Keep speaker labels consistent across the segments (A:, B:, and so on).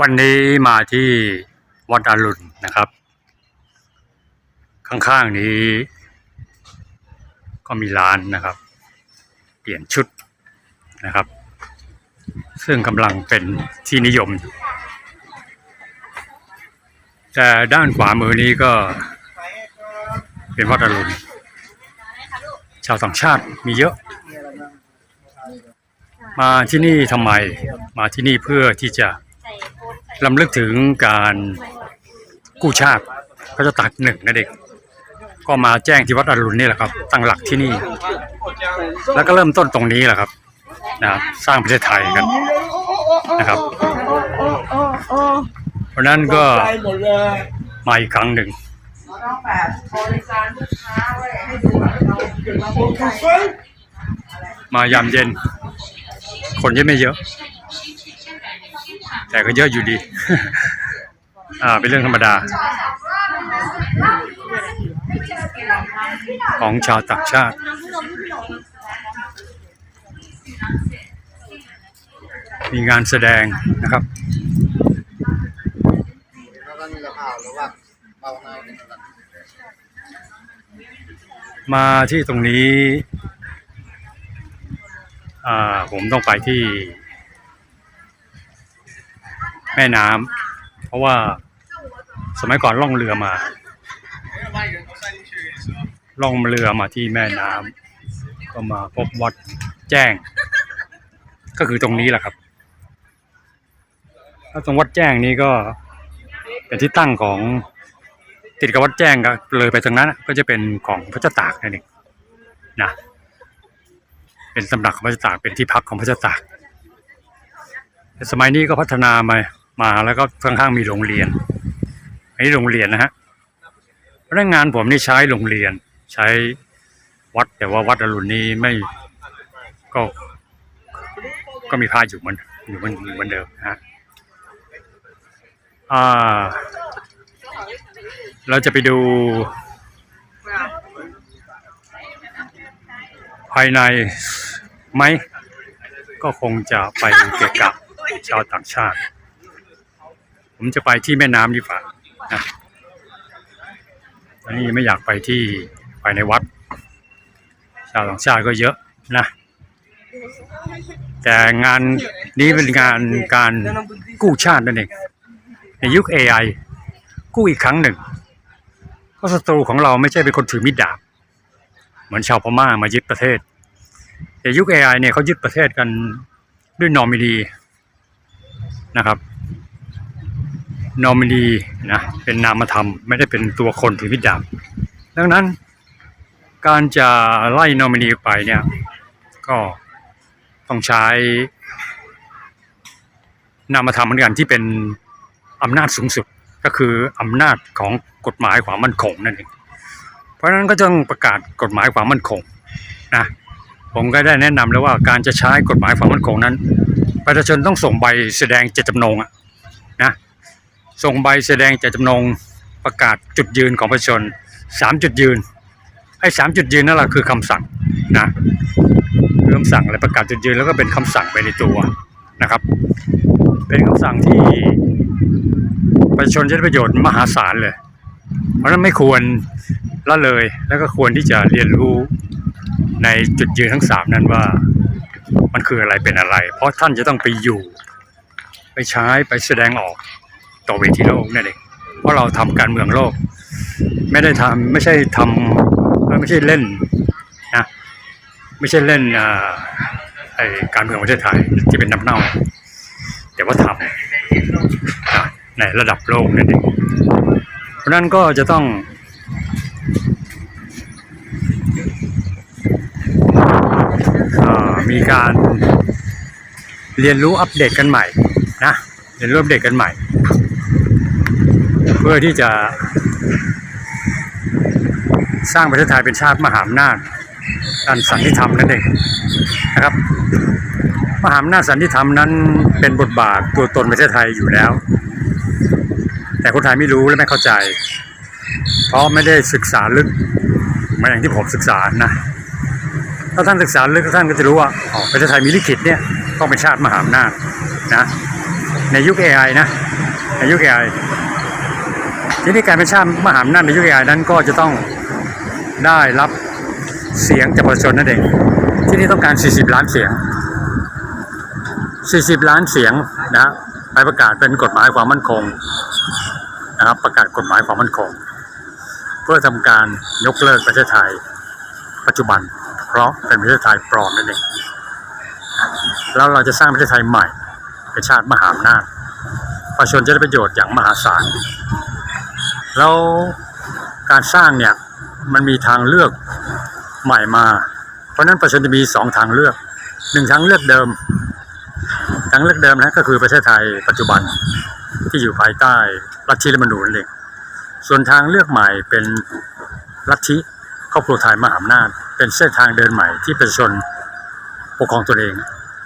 A: วันนี้มาที่วัดอรุณนะครับ ข้างๆนี้ ก็มีร้านนะครับ เปลี่ยนชุดนะครับ ซึ่งกำลังเป็นที่นิยม แต่ด้านขวามือนี้ก็เป็นวัดอรุณชาวต่างชาติมีเยอะ มาที่นี่ทำไม มาที่นี่เพื่อที่จะ ลำลึกถึงการกู้ชาติพระเจ้าตากหนึ่งนะเด็ก ก็มาแจ้งที่วัดอรุณนี่แหละครับ ตั้งหลักที่นี่ แล้วก็เริ่มต้นตรงนี้แหละครับนะครับสร้างประเทศไทยกันนะครับ เพราะนั้นก็
B: มา
A: อีกครั้งหนึ่ง
C: มา
B: ยา
A: มเย็น คนยอะไม่เยอะ แต่ก็เยอะอยู่ดี อ่า เป็นเรื่องธรรมดา ของชาวต่างชาติ มีงานแสดงนะครับ
B: มาหรือว่าเบาหน่อยเป็นแบบ
A: มาที่ตรงนี้อ่าผมต้องไปที่ แม่น้ำเพราะว่าสมัยก่อนล่องเรือมาล่องเรือมาที่แม่น้ำก็มาพบวัดแจ้ง ก็คือตรงนี้แหละครับแล้วตรงวัดแจ้งนี้ก็เป็นที่ตั้งของติดกับวัดแจ้งก็เลยไปตรงนั้นก็จะเป็นของพระเจ้าตากนั่นเองนะเป็นสำนักของพระเจ้าตากเป็นที่พักของพระเจ้าตากแต่สมัยนี้ก็พัฒนามา มาแล้วก็ข้างๆมีโรงเรียนอันนี้โรงเรียนนะฮะพนักงานผมนี่ใช้โรงเรียน ใช้วัดแต่ว่าวัดอรุณนี้ไม่ก็ก็มีพระอยู่เหมันอยู่มันอยู่เหมือนเดิมฮะอ่า เราจะไปดู ภายในไหมก็คงจะไปเกะกะชาวต่างชาติ ผมจะไปที่แม่น้ำดีกว่านะอันนี้ไม่อยากไปที่ไปในวัด ชาวต่างชาติก็เยอะนะ แต่งานนี้เป็นงานการกู้ชาตินั่นเองในยุค AI กู้อีกครั้งหนึ่งเพราะศัตรูของเราไม่ใช่เป็นคนถือมีดดาบ เหมือนชาวพม่ามายึดประเทศ แต่ยุค AI เนี่ยเขายึดประเทศกันด้วยนอมินีนะครับ นอมินีนะเป็นนามธรรม ไม่ได้เป็นตัวคนถือมีดดาบดังนั้น การจะไล่นอมินีไปเนี่ย ก็ต้องใช้ นามธรรมเหมือนกันที่เป็นอำนาจสูงสุดก็คืออำนาจของกฎหมายความมั่นคงนั่นเองเพราะฉะนั้นก็ต้องประกาศกฎหมายความมั่นคงนะผมก็ได้แนะนำแล้วว่าการจะใช้กฎหมายความมั่นคงนั้น ประชาชนต้องส่งใบแสดงเจตจำนงอะ ส่งใบแสดงเจตจำนงประกาศจุดยืนของประชาชนสามจุดยืนไอ้สามจุดยืนนั่นแหละคือคำสั่งนะคือคำสั่งอะไรประกาศจุดยืนแล้วก็เป็นคำสั่งไปในตัวนะครับ เป็นคำสั่งที่ประชาชนจะได้ประโยชน์มหาศาลเลย เพราะฉะนั้นไม่ควรละเลยแล้วก็ควรที่จะเรียนรู้ในจุดยืนทั้งสามนั้นว่ามันคืออะไรเป็นอะไร เพราะท่านจะต้องไปอยู่ ไปใช้ไปแสดงออก ต่อเวทีโลกนั่นเองเพราะเราทำการเมืองโลก ไม่ได้ทำไม่ใช่ทำเอ่อไม่ใช่เล่นนะไม่ใช่เล่นอ่าไอการเมืองประเทศไทยที่เป็นน้ำเน่า แต่ว่าทำในระดับโลกนั่นเองเพราะนั้นก็จะต้องมีการเรียนรู้อัปเดตกันใหม่นะเรียนรู้อัปเดตกันใหม่ เพื่อที่จะสร้างประเทศไทยเป็นชาติมหาอำนาจด้านสันติธรรมนั่นเองนะครับ มหาอำนาจสันติธรรมนั้นเป็นบทบาทตัวตนประเทศไทยอยู่แล้ว แต่คนไทยไม่รู้และไม่เข้าใจ เพราะไม่ได้ศึกษาลึกเหมาอย่างที่ผมศึกษานะถ้าท่านศึกษาลึกท่านก็จะรู้ว่าอ๋อประเทศไทยมีลิขิตเนี่ยต้องเป็นชาติมหาอำนาจนะในยุค AI นะในยุค AI ทีนี้การเป็นชาติมหาอำนาจในยุค AI นั้นก็จะต้องได้รับเสียงจากประชาชนนั่นเอง ที่นี่ต้องการ 40 ล้านเสียง 40 ล้านเสียงนะไปประกาศเป็นกฎหมายความมั่นคงนะครับประกาศกฎหมายความมั่นคง เพื่อทำการยกเลิกประเทศไทย ปัจจุบัน เพราะเป็นประเทศไทยปลอมนั่นเองแล้วเราจะสร้างประเทศไทยใหม่เป็นชาติมหาอำนาจประชาชนจะได้ประโยชน์อย่างมหาศาล แล้วการสร้างเนี่ยมันมีทางเลือกใหม่มา เพราะนั้นประชาชนจะมีสองทางเลือกหนึ่งทางเลือกเดิม ทางเลือกเดิมนะก็คือประเทศไทยปัจจุบันที่อยู่ภายใต้รัฐธิรัฐธรมนูญนั่นเองส่วนทางเลือกใหม่เป็นลัทธิครอบครัวไทยมหาอำนาจ เป็นเส้นทางเดินใหม่ที่ประชาชนปกครองตัวเอง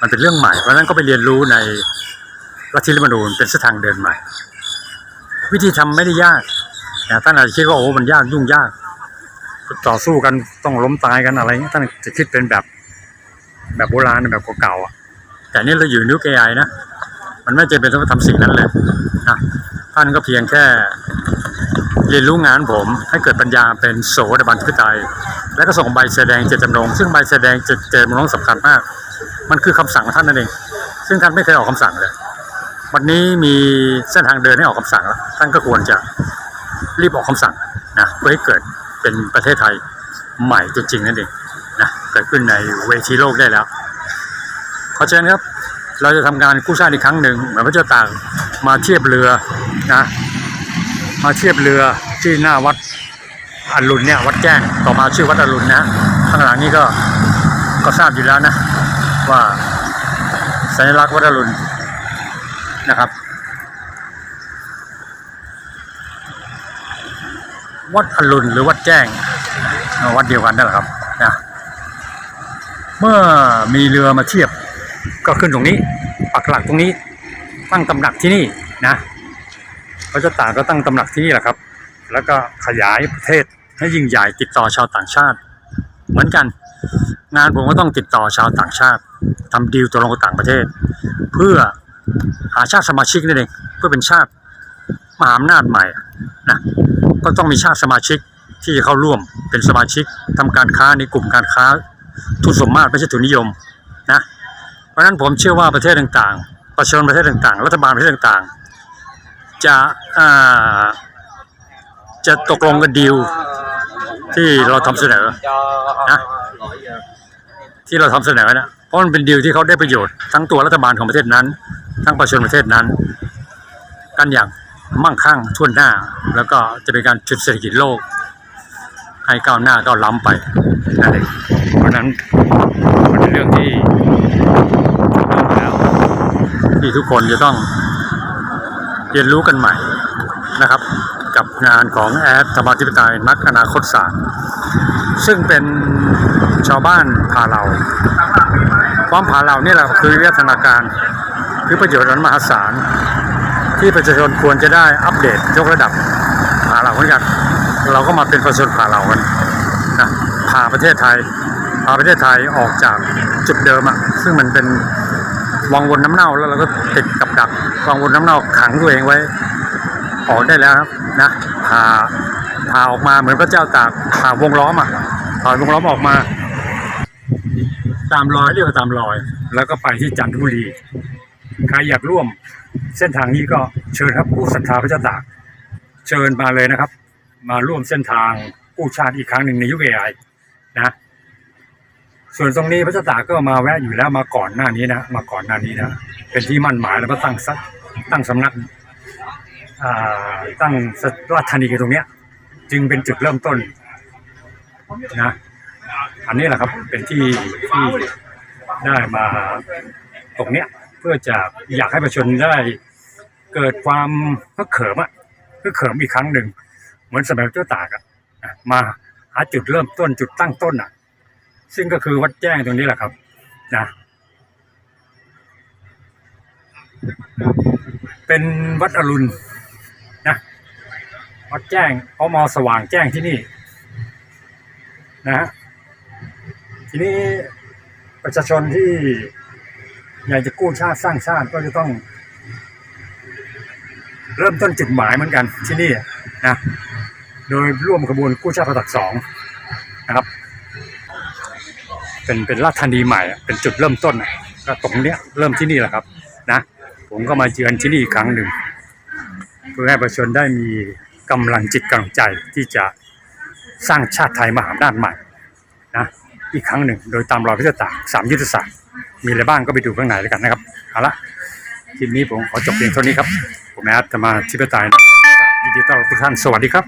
A: มันเป็นเรื่องใหม่เพราะนั้นก็ไปเรียนรู้ในลัทธิรัฐธรรมนูญเป็นเส้นทางเดินใหม่ วิธีทำไม่ได้ยาก ท่านอาจจะคิดว่าโอ้มันยากยุ่งยาก ต่อสู้กันต้องล้มตายกันอะไรเงี้ยท่านจะคิดเป็นแบบ แบบโบราณแบบเก่าๆอะ แต่นี่เราอยู่นยุค AI นะมันไม่จำเป็นต้องทำสิ่งนั้นเลยนะท่านก็เพียงแค่เรียนรู้งานผม ให้เกิดปัญญาเป็นโสดาบันทิปไตยแล้วก็ส่งใบแสดงเจตจำนง ซึ่งใบแสดงเจตจำนงสำคัญมาก มันคือคำสั่งของท่านนั่นเอง ซึ่งท่านไม่เคยออกคำสั่งเลย วันนี้มีเส้นทางเดินให้ออกคำสั่งแล้วท่านก็ควรจะ รีบออกคำสั่งนะเพื่อให้เกิดเป็นประเทศไทยใหม่จริงๆนั่นเองนะเกิดขึ้นในเวทีโลกได้แล้วขอเชิญครับ เราจะทำการกู้ชาติอีกครั้งหนึ่งเหมือนพระเจ้าตากมาเทียบเรือนะมาเทียบเรือที่หน้าวัดอรุณเนี่ยวัดแจ้งต่อมาชื่อวัดอรุณนะข้างหลังนี้ก็ก็ทราบอยู่แล้วนะว่าสัญลักษณ์วัดอรุณนะครับ วัดอรุณหรือวัดแจ้ง วัดเดียวกันนั่นแหละครับนะเมื่อมีเรือมาเทียบก็ขึ้นตรงนี้ปักหลักตรงนี้ ตั้งตำหนักที่นี่นะพระเจ้าตากก็ตั้งตำหนักที่นี่แหละครับ แล้วก็ขยายประเทศให้ยิ่งใหญ่ติดต่อชาวต่างชาติ เหมือนกัน งานผมก็ต้องติดต่อชาวต่างชาติทำดีลตกลงกับต่างประเทศ เพื่อหาชาติสมาชิกนั่นเองเพื่อเป็นชาติมหาอำนาจใหม่นะ ก็ต้องมีชาติสมาชิกที่จะเข้าร่วมเป็นสมาชิกทำการค้าในกลุ่มการค้าทุนสมมาตรไม่ใช่ทุนนิยมนะเพราะฉะนั้นผมเชื่อว่าประเทศต่างๆ ประชาชนประเทศต่างๆ รัฐบาลประเทศต่างๆ จะจะตกลงกันดีลที่เราทำเสนอนะที่เราทำเสนอนะเพราะมันเป็นดีลที่เขาได้ประโยชน์ทั้งตัวรัฐบาลของประเทศนั้น ทั้งประชาชนประเทศนั้น กันอย่าง มั่งคั่งทั่วหน้า แล้วก็จะเป็นการจุดเศรษฐกิจโลก ให้ก้าวหน้าก้าวล้ำไปนั่นเองเพราะฉะนั้นมันเป็นเรื่องที่ต้องแล้วที่ทุกคนจะต้องเรียนรู้กันใหม่นะครับ กับงานของแอดธรรมาธิปไตยนักอนาคตศาสตร์ซึ่งเป็นชาวบ้านพาเราความพาเรานี่แหละคือวิวัฒนาการคือประโยชน์อันมหาศาล ที่ประชาชนควรจะได้อัปเดตยกระดับพาเราเหมือนกันเราก็มาเป็นประชาชนพาเรากันนะพาประเทศไทยพาประเทศไทยออกจากจุดเดิมอะซึ่งมันเป็นวังวนน้ำเน่าแล้วเราก็ติดกับดักวังวนน้ำเน่าขังตัวเองไว้ออกได้แล้วนะพาพาออกมาเหมือนพระเจ้าตากพาวงล้อมอะพาวงล้อมออกมา ตามรอยเรียกว่าตามรอย แล้วก็ไปที่จันทบุรี ใครอยากร่วมเส้นทางนี้ก็เชิญครับผู้ศรัทธาพระเจ้าตาก เชิญมาเลยนะครับ มาร่วมเส้นทางกู้ชาติอีกครั้งหนึ่งในยุคเอไอนะ ส่วนตรงนี้พระเจ้าตากก็มาแวะอยู่แล้วมาก่อนหน้านี้นะ มาก่อนหน้านี้นะ เป็นที่มั่นหมายแล้วก็ตั้งสักตั้งสำนักอ่าตั้งราชธานีกันตรงเนี้ย จึงเป็นจุดเริ่มต้นนะอันนี้แหละครับเป็นที่ที่ได้มาตรงเนี้ย พื่อจะอยากให้ประชาชนได้ เกิดความก็เขิมอะก็เขิมอีกครั้งหนึ่ง เหมือนสมัยเจ้าตากอะอะมาหาจุดเริ่มต้นจุดตั้งต้นอะ ซึ่งก็คือวัดแจ้งตรงนี้แหละครับนะเป็นวัดอรุณนะวัดแจ้งเพราะมอสว่างแจ้งที่นี่ นะฮะทีนี้ประชาชนที่ อยากจะกู้ชาติสร้างชาติก็จะต้อง เริ่มต้นจุดหมายเหมือนกันที่นี่นะโดยร่วมขบวนกู้ชาติภาคตักสองนะครับ เป็นเป็นราชธานีใหม่ เป็นจุดเริ่มต้นอะก็ตรงเนี้ยเริ่มที่นี่แหละครับ นะ ผมก็มาเยือนที่นี่อีกครั้งหนึ่งเพื่อให้ประชาชนได้มีกำลังจิตกำลังใจที่จะสร้างชาติไทยมหาอำนาจใหม่นะอีกครั้งหนึ่ง โดยตามรอยพิธีต่าสามยุทธศาสตร์ มีอะไรบ้างก็ไปดูข้างในแล้วกันนะครับเอาละคลิปนี้ผมขอจบเพียงเท่านี้ครับ ผมแอดจะมาทิพย์ตายนะดิจิตอลทุกท่านสวัสดีครับ